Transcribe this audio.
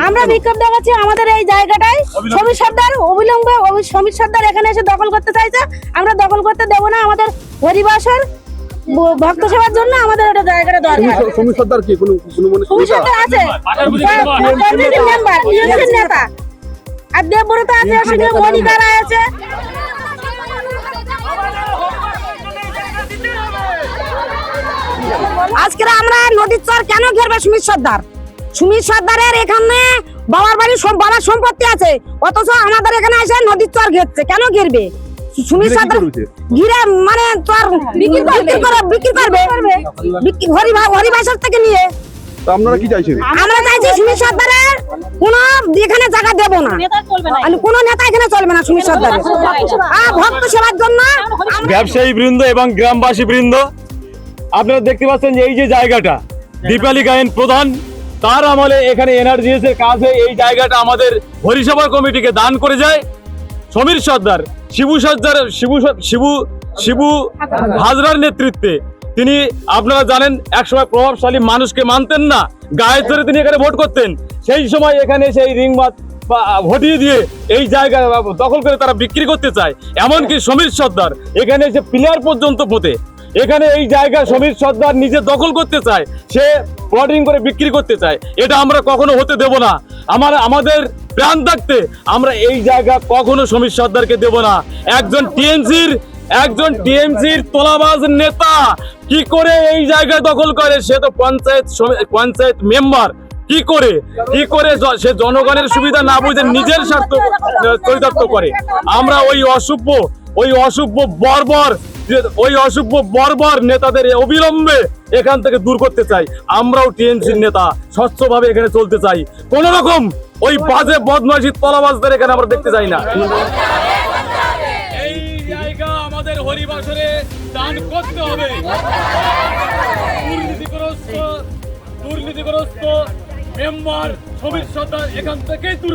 আমরা বিক্ষোভ দেখাচ্ছি আমাদের এই জায়গাটায় সমীর সর্দার অবিলম্বে অবি- সমীর সর্দার এখানে এসে দখল করতে চাইছে আমরা দখল করতে দেবো না আমাদের হরিবাসর ভক্ত সেবার জন্য আমাদের এটা জায়গাটা দরকার সমীর সর্দার কি কোনো কোনো মানে সমীর সর্দার আছে মেম্বার নেতা আর দেবব্রত আছে সঙ্গে মনিকারা আছে আজকে আমরা নদীর চর কেন ঘেরবে সুমিত সর্দার সুমিত সর্দারের এখানে বাবার বাড়ি বাবার সম্পত্তি আছে। অথচ আমাদের এখানে এসে নদীর চর ঘেরছে। কেন ঘেরবে? সুমিত সর্দার ঘিরে মানে চর বিক্রি করবে। বিক্রি করবে। হরিবাসর থেকে নিয়ে। তো আপনারা কি চাইছেন? আমরা চাইছি সুমিত সর্দারের কোন এখানে জায়গা দেব না। আর কোন নেতা এখানে চলবে না সুমিত সর্দারের। আর ভক্ত সেবার জন্য ব্যবসায়ী বৃন্দ এবং গ্রামবাসী বৃন্দ আপনারা দেখতে পাচ্ছেন যে এই যে জায়গাটা দীপালি গায়েন প্রধান। তার আমলে এখানে এনার্জিএস এর কাজে এই জায়গাটা আমাদের হরিসভা কমিটিকে দান করে যায়। সমীর সর্দার, শিবু সর্দার, শিবু শিবু শিবু হাজরার নেতৃত্বে তিনি আপনারা জানেন, একসময় প্রভাবশালী মানুষকে মানতেন না, গায়ে ধরে তিনি এখানে ভোট করতেন। সেই সময় এখানে সেই রিংবাদ বা হটিয়ে দিয়ে এই জায়গা দখল করে তারা বিক্রি করতে চায়। এমনকি সমীর সর্দার, এখানে এসে প্লেয়ার পর্যন্ত পোতে এখানে এই জায়গা সমীর সর্দার নিজে দখল করতে চায়, সে প্লটিং করে বিক্রি করতে চায়। এটা আমরা কখনো হতে দেব না। আমার, আমাদের প্রাণ থাকতে আমরা এই জায়গা কখনো সমীর সর্দারকে দেব না। একজন টিএমসির একজন টিএমসির তোলাবাজ নেতা কি করে এই জায়গা দখল করে? সে তো পঞ্চায়েত পঞ্চায়েত মেম্বার। কি করে? কি করে সে জনগণের সুবিধা না বুঝে নিজের স্বার্থ চরিতার্থ করে? আমরা ওই অসভ্য ওই অসভ্য বর্বর, ওই অসভ্য বর্বর নেতাদের অবিলম্বে এখান থেকে দূর করতে চাই। আমরাও টিএমসির নেতা, স্বচ্ছভাবে এখানে চলতে চাই। কোন রকম ওই বাজে বদমাশি তলাবাজদের এখানে আমরা দেখতে চাই না। এই জায়গা আমাদের হবে। দুর্নীতিগ্রস্ত মেম্বার সমীর এখান থেকে দূর